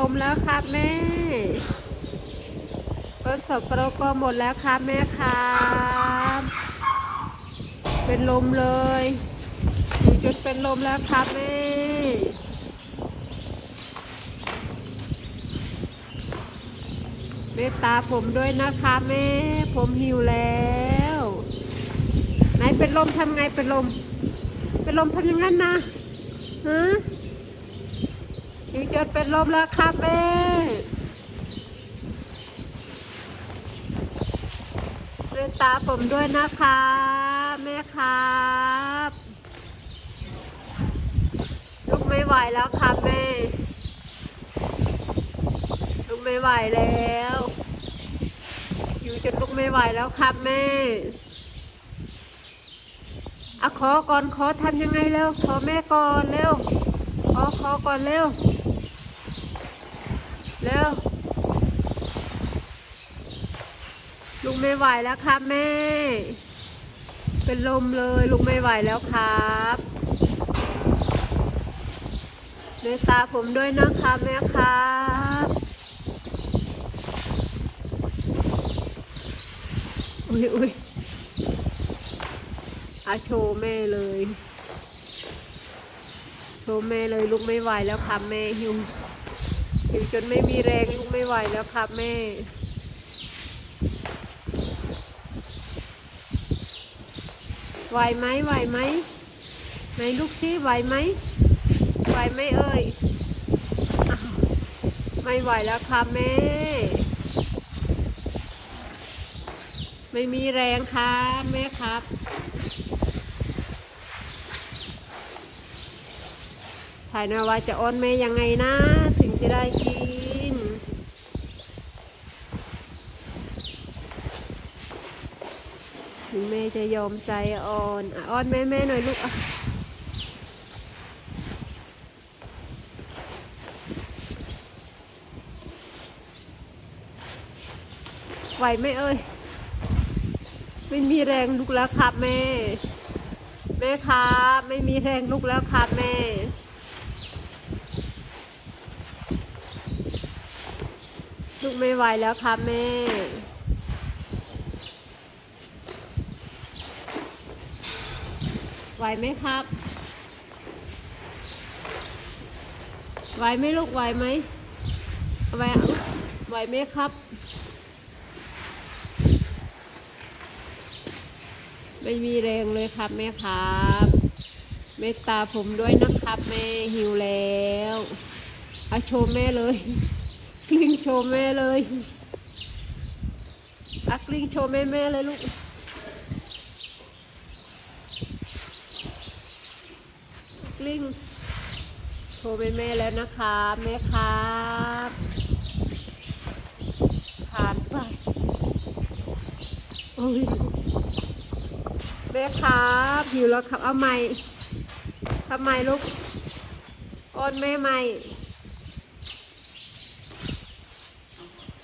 ลมแล้วครับแม่ ต้นสับปะรดก็หมดแล้วครับแม่ครับเป็นลมเลยอยู่จนเป็นลมแล้วครับแม่เมตตาผมด้วยนะคะแม่ ผมหิวแล้วไหนเป็นลมทำไงเป็นลม เป็นลมทำอยังไงนะฮะ อยู่จนเป็นลมแล้วครับแม่เมตตาผมด้วยนะคะแม่ครับลุกไม่ไหวแล้วครับแม่ลุกไม่ไหวแล้ว อยู่จนลุกไม่ไหวแล้วครับแม่อะขอก่อนขอทำยังไงเร็วขอแม่ก่อนเร็วขอขอก่อนเร็ว เร็วลุกไม่ไหวแล้วครับแม่ เป็นลมเลยลุกไม่ไหวแล้วครับเมตตาผมด้วยนะคะแม่ครับอุ้ยอุ้ยอาโชว์แม่เลย โชว์แม่เลยลุกไม่ไหวแล้วครับแม่หิว หิวจนไม่มีแรงลุกไม่ไหวแล้วครับแม่ไหวไหมไหวไหมไหนลูกชี้ไหวไหมไหวไหมเอ่ยไม่ไหวแล้วครับแม่ ไม่มีแรงครับแม่ครับ ถ่ายนะว่าจะอ้อนแม่ยังไงนะ ถึงจะได้กิน ถึงแม่จะยอมใจอ่อนอ้อนแม่แม่หน่อยลูกอะไหวไหมเอ่ยไม่มีแรงลุกแล้วครับแม่ แม่ครับ ไม่มีแรงลุกแล้วครับแม่ ลุกไม่ไหวแล้วครับแม่ ไหวไหมครับ ไหวไหมลูกไหวไหมไหวไหวไหมครับ ไม่มีแรงเลยครับแม่ครับเมตตาผมด้วยนะครับแม่หิวแล้วอาโชว์แม่เลย ลิ้งโชว์แม่เลยอักลิ้งโชว์แม่แม่เลยลูกกลิ้งโชว์แม่แม่แล้วนะครับแม่ครับผ่านไปโอ้ยแม่ครับหิวแล้วครับเอาใหม่ทำไมลูกก้อนแม่ใหม่